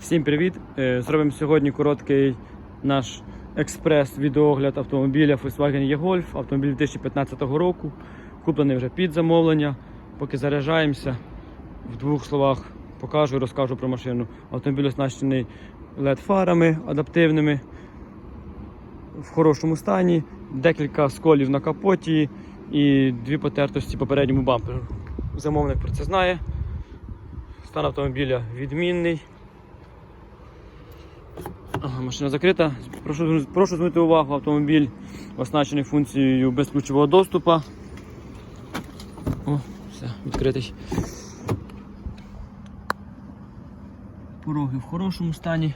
Всім привіт! Е, Зробимо сьогодні короткий наш експрес-відеогляд автомобіля Volkswagen E-Golf, автомобіль 2015 року. Куплений вже під замовлення. Поки заряджаємося, в двох словах покажу і розкажу про машину. Автомобіль оснащений LED-фарами адаптивними в хорошому стані, декілька сколів на капоті і дві потертості попередньому бамперу. Замовник про це знає. Стан автомобіля відмінний. Машина закрита. Прошу, прошу звернути увагу, автомобіль оснащений функцією безключового доступу. О, все, відкритий. Пороги в хорошому стані.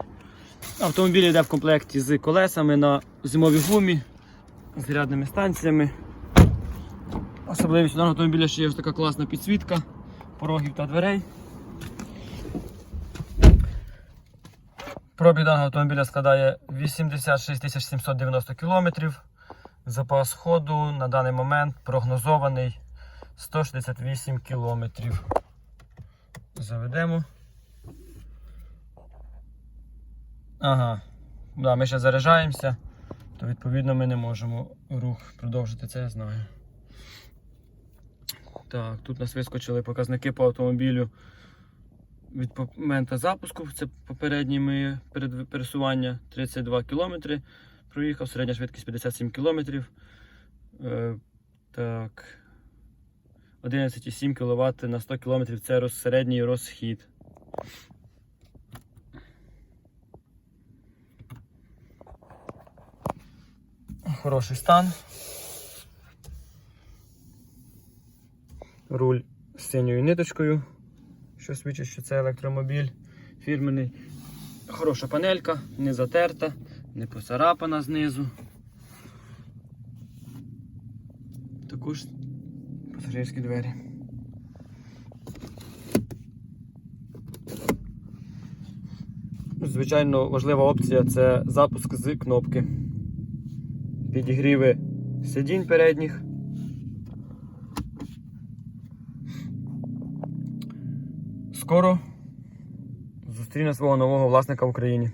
Автомобіль йде в комплекті з колесами на зимовій гумі, з рядними станціями. Особливістю даного автомобіля ще є ось така класна підсвітка порогів та дверей. Пробіг даного автомобіля складає 86 790 км. Запас ходу на даний момент прогнозований 168 км. Заведемо. Ага. Да, ми ще заряджаємося, то відповідно ми не можемо рух продовжити, це я знаю. Так, тут нас вискочили показники по автомобілю від моменту запуску. Це попереднє моє пересування 32 км. Проїхав, середня швидкість 57 км. Е, так. 11,7 кВт на 100 км це роз, середній розхід. Хороший стан. Руль з синьою ниточкою, що свідчить, що це електромобіль фірменний. Хороша панелька, не затерта, не поцарапана знизу. Також пасажирські двері. Звичайно, важлива опція це запуск з кнопки. Підігріви сидінь передніх. Скоро зустріне свого нового власника в Україні.